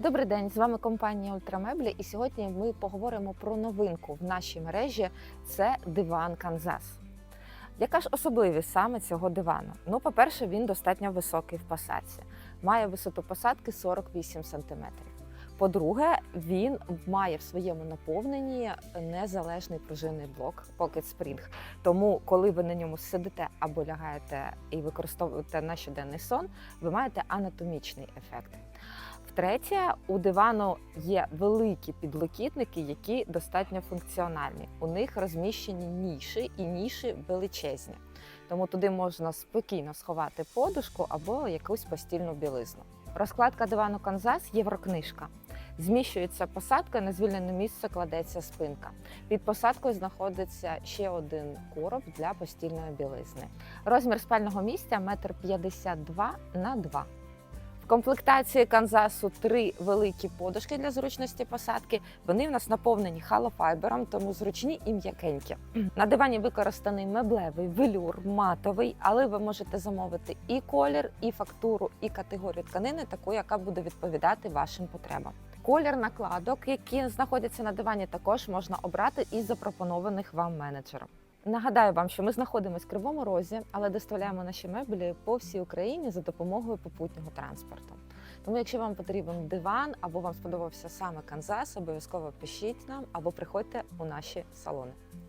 Добрий день, з вами компанія Ультрамеблі, і сьогодні ми поговоримо про новинку в нашій мережі. Це диван Канзас. Яка ж особливість саме цього дивану? Ну, по-перше, він достатньо високий в посадці, має висоту посадки 48 см. По-друге, він має в своєму наповненні незалежний пружинний блок Pocket Spring. Тому, коли ви на ньому сидите або лягаєте і використовуєте на щоденний сон, ви маєте анатомічний ефект. Втретє, у дивану є великі підлокітники, які достатньо функціональні. У них розміщені ніші і ніші величезні. Тому туди можна спокійно сховати подушку або якусь постільну білизну. Розкладка дивану Канзас єврокнижка. Зміщується посадка, на звільнене місце кладеться спинка. Під посадкою знаходиться ще один короб для постільної білизни. Розмір спального місця 1,52 на 2 в комплектації Канзасу три великі подушки для зручності посадки. Вони в нас наповнені халофайбером, тому зручні і м'якенькі. На дивані використаний меблевий велюр, матовий, але ви можете замовити і колір, і фактуру, і категорію тканини, таку, яка буде відповідати вашим потребам. Колір накладок, які знаходяться на дивані, також можна обрати із запропонованих вам менеджером. Нагадаю вам, що ми знаходимося в Кривому Розі, але доставляємо наші меблі по всій Україні за допомогою попутнього транспорту. Тому, якщо вам потрібен диван або вам сподобався саме Канзас, обов'язково пишіть нам або приходьте у наші салони.